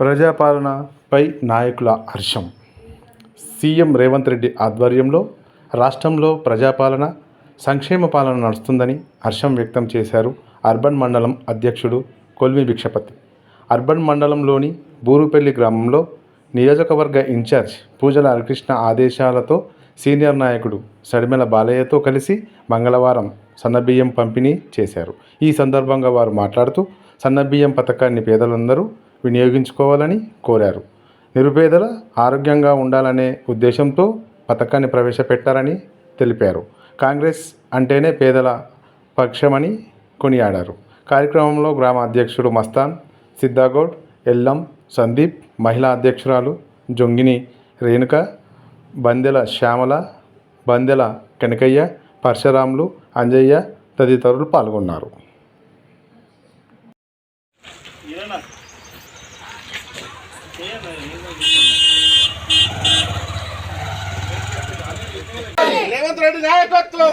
ప్రజాపాలనపై నాయకుల హర్షం. సీఎం రేవంత్ రెడ్డి ఆధ్వర్యంలో రాష్ట్రంలో ప్రజాపాలన సంక్షేమ పాలన నడుస్తుందని హర్షం వ్యక్తం చేశారు అర్బన్ మండలం అధ్యక్షుడు కొల్మి భిక్షపతి. అర్బన్ మండలంలోని బూరుపల్లి గ్రామంలో నియోజకవర్గ ఇన్ఛార్జ్ పూజల హరికృష్ణ ఆదేశాలతో సీనియర్ నాయకుడు సడిమెల బాలయ్యతో కలిసి మంగళవారం సన్నబియ్యం పంపిణీ చేశారు. ఈ సందర్భంగా వారు మాట్లాడుతూ సన్నబియ్యం పథకాన్ని పేదలందరూ వినియోగించుకోవాలని కోరారు. నిరుపేదల ఆరోగ్యంగా ఉండాలనే ఉద్దేశంతో పథకాన్ని ప్రవేశపెట్టారని తెలిపారు. కాంగ్రెస్ అంటేనే పేదల పక్షమని కొనియాడారు. కార్యక్రమంలో గ్రామ అధ్యక్షుడు మస్తాన్ సిద్ధాగౌడ్ ఎల్లం సందీప్ మహిళా అధ్యక్షురాలు జొంగిని రేణుక బందెల శ్యామల బందెల కనకయ్య పరశురాములు అంజయ్య తదితరులు పాల్గొన్నారు. రేవంత్ రెడ్డి నాయకత్వం.